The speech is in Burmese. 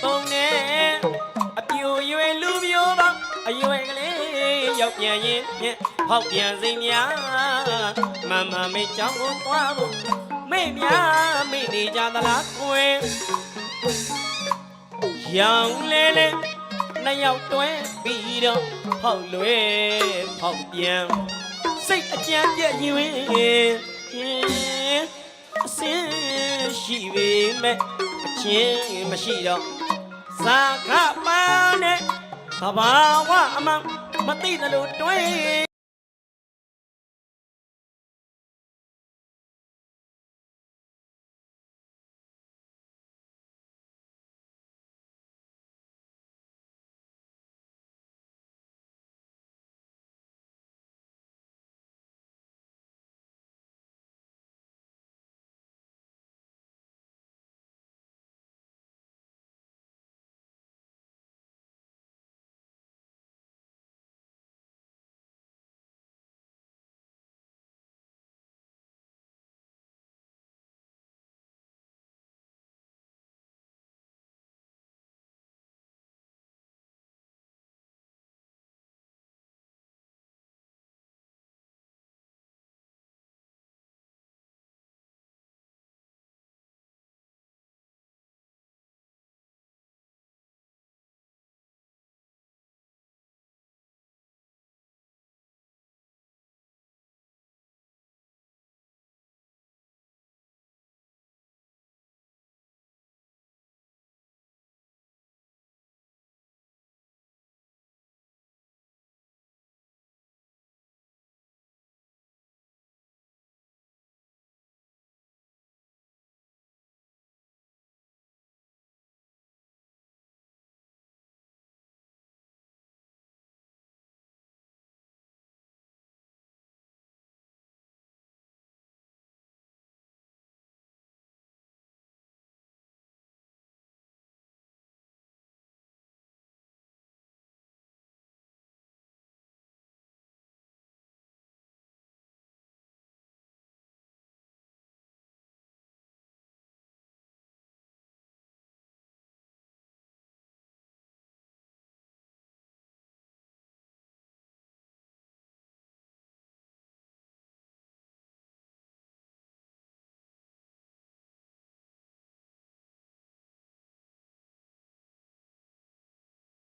ပုံနဲ့အပြူရွယ်လူပြိုပေါင်းအရွယ်ကလေးရောက်ပြန်ရင်ဖြင့်ဖောက်ပြန်စိမ့်များမမမေချောင်းကိုသွားဖို့မေ့များမေ့နေကြသလားကွယ်ရောင်လဲလဲနှစ်ယောက်တွဲပြီးတော့ဖောက်လွဲဖောက်ပြန်စိတ်အကြမ်းပြည့်ရင်ဝင်အစင်းရှိပေမဲ့ အချင်းမရှိတော့ဇာခပန်းနဲ့သဘာဝအမှန်မသိသလိုတွေး